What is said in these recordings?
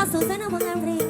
brazos de nuevo.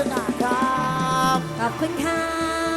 กับคุณมดมัชนาครับ ขอบคุณค่ะ